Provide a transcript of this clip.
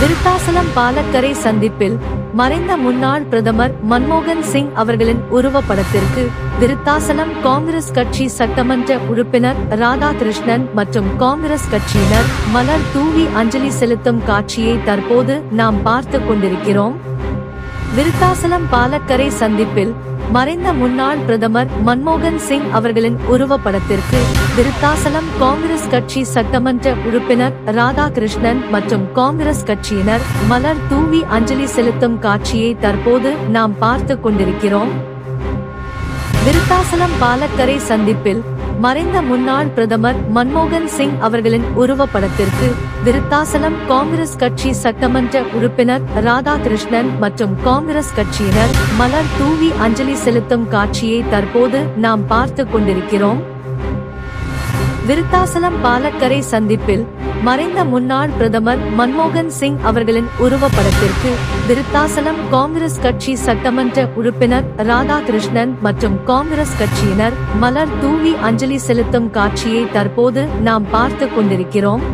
விருத்தாசலம் பாலக்கரை சந்திப்பில் மறைந்த முன்னாள் பிரதமர் மன்மோகன் சிங் அவர்களின் உருவப்படத்திற்கு விருத்தாசலம் காங்கிரஸ் கட்சி சட்டமன்ற உறுப்பினர் ராதாகிருஷ்ணன் மற்றும் காங்கிரஸ் கட்சியினர் மலர் தூவி அஞ்சலி செலுத்தும் காட்சியை தற்போது நாம் பார்த்து கொண்டிருக்கிறோம். விருத்தாசலம் பாலக்கரை சந்திப்பில் மறைந்த முன்னாள் பிரதமர் மன்மோகன் சிங் அவர்களின் உருவப்படத்திற்கு விருத்தாசலம் காங்கிரஸ் கட்சி சட்டமன்ற உறுப்பினர் ராதாகிருஷ்ணன் மற்றும் காங்கிரஸ் கட்சியினர் மலர் தூவி அஞ்சலி செலுத்தும் காட்சியை தற்போது நாம் பார்த்து கொண்டிருக்கிறோம். விருத்தாசலம் பாலக்கரை சந்திப்பில் மறைந்த முன்னாள் பிரதமர் மன்மோகன் சிங் அவர்களின் உருவப்படத்திற்கு விருத்தாசலம் காங்கிரஸ் கட்சி சட்டமன்ற உறுப்பினர் ராதாகிருஷ்ணன் மற்றும் காங்கிரஸ் கட்சியினர் மலர் தூவி அஞ்சலி செலுத்தும் காட்சியை தற்போது நாம் பார்த்து கொண்டிருக்கிறோம். விருத்தாசலம் பாலக்கரை சந்திப்பில் மறைந்த முன்னாள் பிரதமர் மன்மோகன் சிங் அவர்களின் உருவப்படத்திற்கு விருத்தாசலம் காங்கிரஸ் கட்சி சட்டமன்ற உறுப்பினர் ராதாகிருஷ்ணன் மற்றும் காங்கிரஸ் கட்சியினர் மலர் தூவி அஞ்சலி செலுத்தும் காட்சியை தற்போது நாம் பார்த்து கொண்டிருக்கிறோம்.